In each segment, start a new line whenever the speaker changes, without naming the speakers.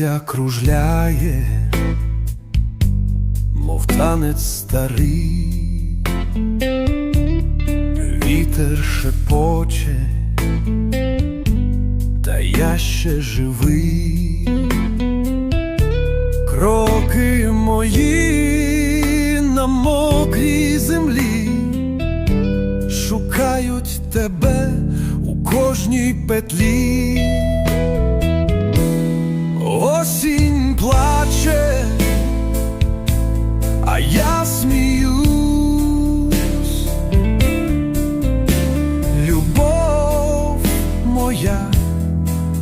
листя кружляє, мов танець старий, вітер шепоче, та я ще живий, кроки мої на мокрій землі шукають тебе у кожній петлі. Моя,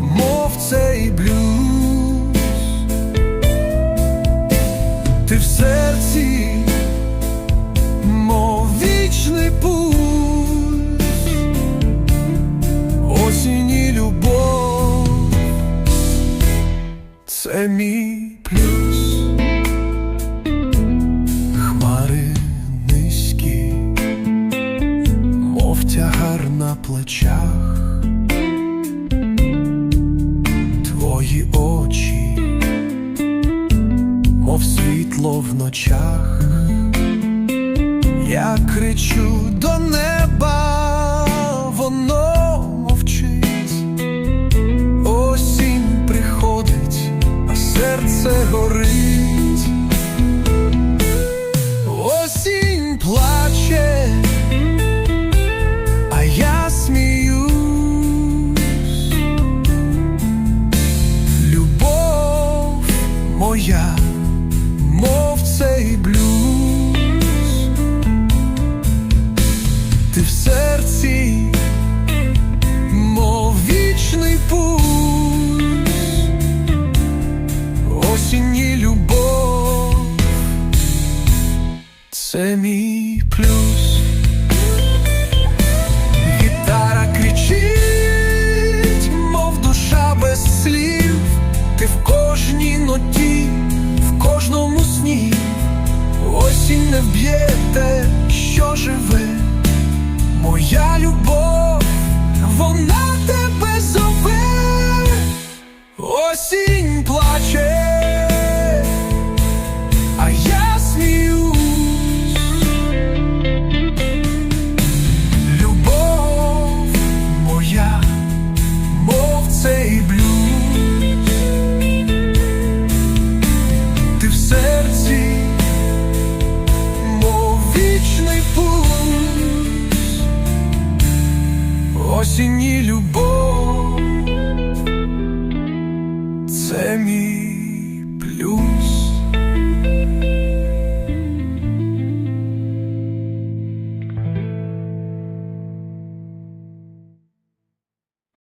мов цей блюз, ти в серці, мов вічний пульс, осінь і любов це мій. Хмари низькі, мов на плечах, твої очі, мов світло в ночах, я кричу до мов цей блюз. Ти в серці мов вічний пульс, осінні любов, це мій плюс. Осінь вб'є те, що живе. Моя любов, вона тебе зове, осінь осінь і любов це мій.